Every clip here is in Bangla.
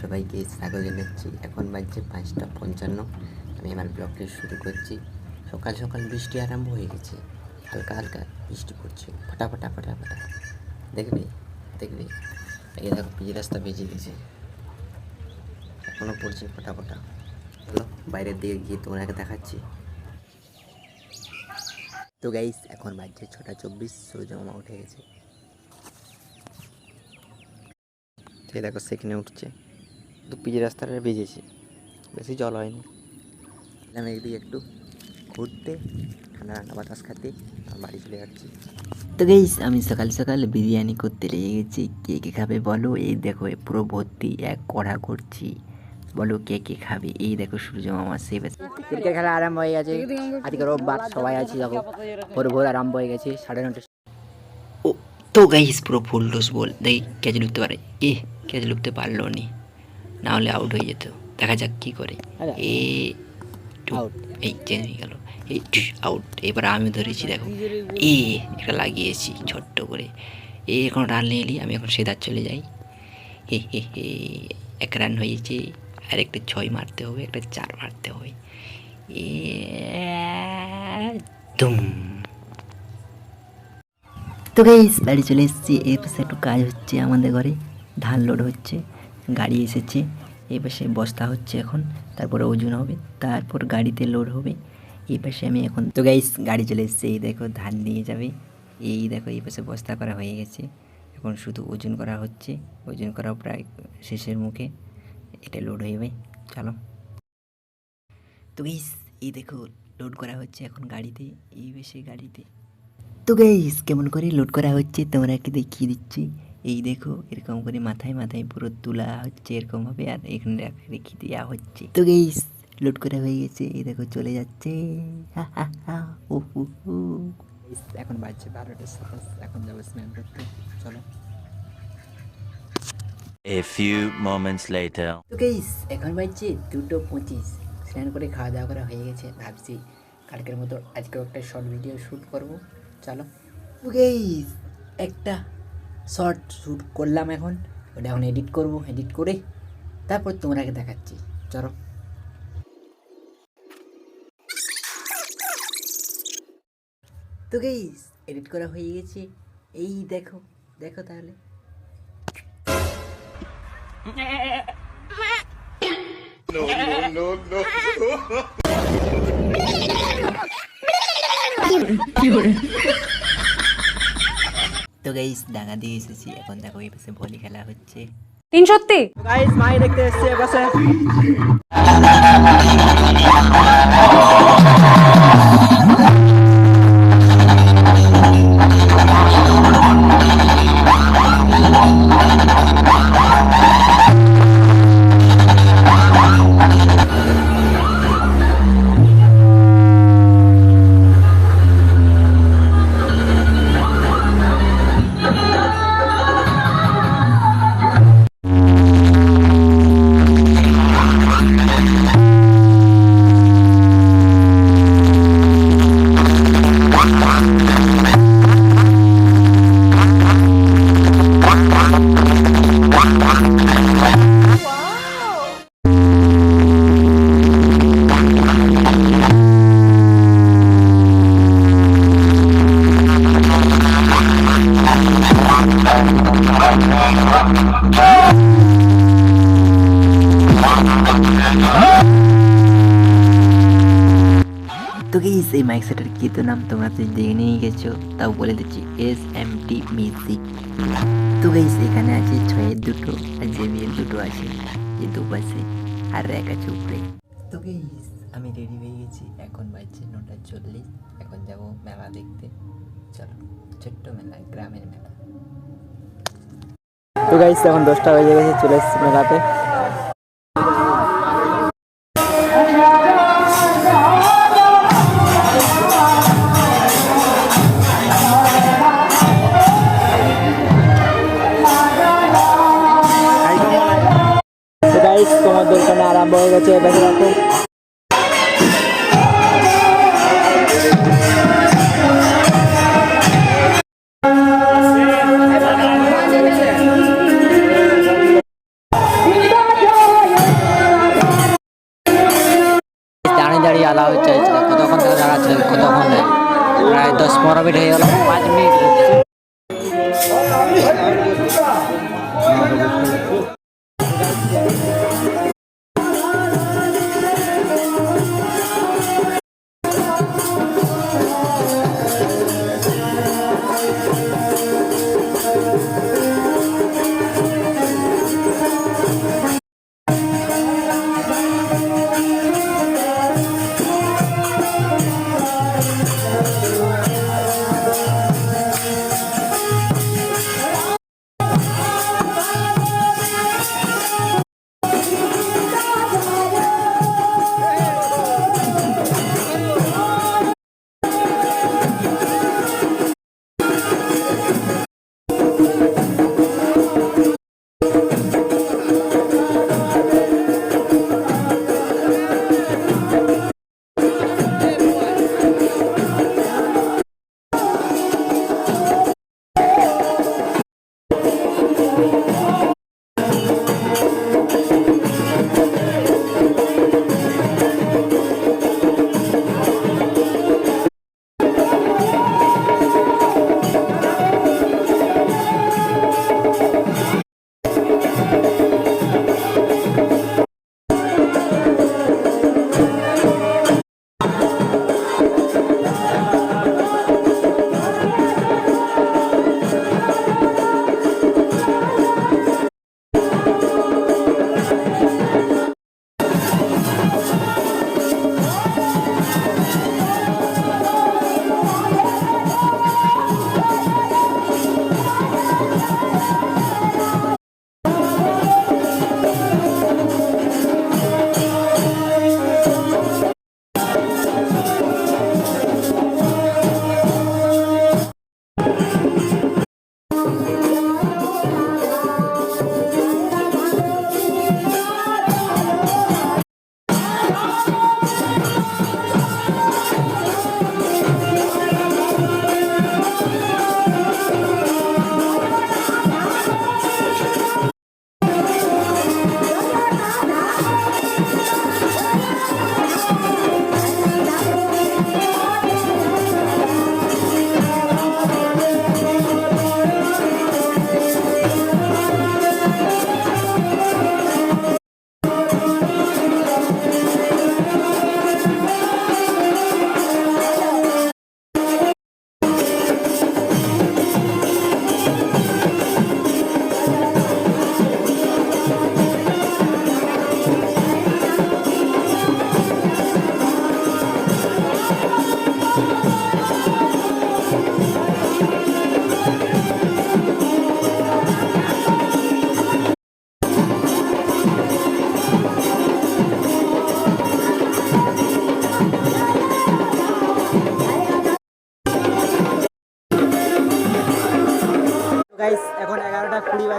সবাইকে স্বাগত জানাচ্ছি। এখন বাজছে পাঁচটা পঞ্চান্ন। আমি আমার ব্লগটি শুরু করছি। সকাল সকাল বৃষ্টি আরম্ভ হয়ে গেছে। হালকা হালকা বৃষ্টি পড়ছে। ফটা ফটা ফটা ফটা। দেখবে? দেখবে? এই দেখো, পিচ রাস্তা বেজে গেছে। এখনও পড়ছে ফটা ফটা। চলো, বাইরের দিকে গিয়ে তোমাকে দেখাচ্ছি। তো গাইস এখন বাজছে ছটা চব্বিশ। সূর্য মামা উঠে গেছে। দেখো, সেখানে উঠছে। তো পিচ রাস্তাটা ভিজেছে। বেশি জল হয়নি। আমি এদিকে একটু ঘুরতে ঠান্ডা ঠান্ডা বাতাস খাতে বাড়ি চলে যাচ্ছি। তো গেইস আমি সকাল সকাল বিরিয়ানি করতে লেগে গেছি। কে কে খাবে বলো? এই দেখো পুরো ভর্তি এক কড়া করছি। বলো কে কে খাবে? এই দেখো সূর্য মামা সে ক্রিকেট খেলা আরম্ভ হয়ে গেছে। আজকে রোববার সবাই আছি দেখো। ভোর ভোর আরম্ভ হয়ে গেছে সাড়ে নটা ও তো গাইস পুরো ফুল ডোজ বল। দেখি ক্যাচ লুকতে পারে। এ ক্যাচ লুকতে পারল নি। না হলে আউট হয়ে যেত। দেখা যাক কি করে। এ আউট এই চেঞ্জ হয়ে গেল। এই আউট এবার আমি ধরেছি দেখো এ এটা লাগিয়েছি ছোট্ট করে। এ এখন রান নিয়ে এলি আমি এখন সেদার চলে যাই। হে হে হে এক রান হয়েছে আর একটা ছয় মারতে হবে একটা চার মারতে হবে। এ দুম তো গাইস বাড়ি চলে এসেছি এর পাশে একটু কাজ হচ্ছে আমাদের ঘরে ধান লোড হচ্ছে। গাড়ি এসেছে। এই পাশে বস্তা হচ্ছে এখন, তারপরে ওজন হবে, তারপর গাড়িতে লোড হবে। এই পাশে আমি এখন, তো গাইস গাড়ি চলে এসেছে, এই দেখো, ধান নিয়ে যাবে। এই দেখো, এই পাশে বস্তা করা হয়ে গেছে। এখন শুধু ওজন করা হচ্ছে, ওজন করা প্রায় শেষের মুখে। এটা লোড হয়ে যাবে, চলো। তো গাইস এই দেখো লোড করা হচ্ছে এখন গাড়িতে, এই বেশি গাড়িতে। তো গাইস কেমন করে লোড করা হচ্ছে তোমরা কি দেখিয়ে দিচ্ছি। এই দেখো এরকম করে মাথায় মাথায় পুরো তোলা হচ্ছে এরকম ভাবে আর এখানে রেখে রেখে দেওয়া হচ্ছে। তো গাইস লোড করা হয়ে গেছে এই দেখো চলে যাচ্ছে। ও এখন বাজছে বারোটা সাতাশ এখন যাব স্নান করতে চলো। A few moments later. তো গাইস এখন বাজছে দুটো পঁচিশ। স্নান করে খাওয়া দাওয়া করা হয়ে গেছে ভাবছি কালকের মতো আজকেও একটা শর্ট ভিডিও শ্যুট করব। চলো। তো গাইস একটা শর্ট শ্যুট করলাম এখন। ওটা এখন এডিট করব এডিট করে তারপর তোমরাকে দেখাচ্ছি। চলো। তো গাইস এডিট করা হয়ে গেছে। এই দেখো দেখো তাহলে। তো গাইস ডাঙা দিয়ে এসেছি। এখন দেখো এই পাশে ভলি খেলা হচ্ছে। তিন সত্যি? গাইস মাই দেখতে এসেছে বসে তো গাইস এই মাইক কি তো নাম? তোমরা তো দেখে নিয়ে গেছো, তাও বলে দিচ্ছি এস এম টি মিউজিক তো এখানে আছে ছয়ের দুটো, আর দুটো আছে এই দুপাশে আর এক আছে উপরে। তো আমি রেডি হয়ে গেছি, এখন বাজছে নটা চল্লিশ, এখন যাব মেলা দেখতে। চলো, ছোট্ট মেলা, গ্রামের মেলা। তো গাইস এখন দশটা বেজে গেছে, চলে এসেছি মেলাতে তোমার দোকানে আরম্ভ হয়ে গেছে, দেখে রাখো দাঁড়িয়ে দাঁড়িয়ে আলা হচ্ছে কতক্ষণ থেকে কতক্ষণ প্রায় দশ পনেরো মিনিট হয়ে গেল। পাঁচ মিনিট।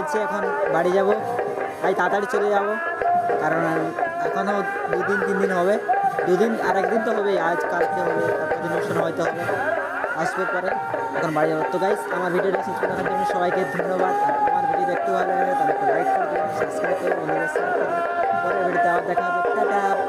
বাজছে এখন বাড়ি যাব। তাই তাড়াতাড়ি চলে যাব। কারণ এখনও দুদিন, তিন দিন হবে। দুদিন আর একদিন তো হবেই। আজ, কালকে হবে, তারপর দিন অনুষ্ঠান হয়তো হবে। আসবে পরে। এখন বাড়ি যাব। তো গাইস আমার ভিডিওটা শেষ করে দেখার জন্য সবাইকে ধন্যবাদ। আর আমার ভিডিও দেখতে ভালো লাগে তাহলে লাইক করে দিন সাবস্ক্রাইব করে বন্ধুদের শেয়ার করুন পরের ভিডিওতে আবার দেখা হবে। টাটা!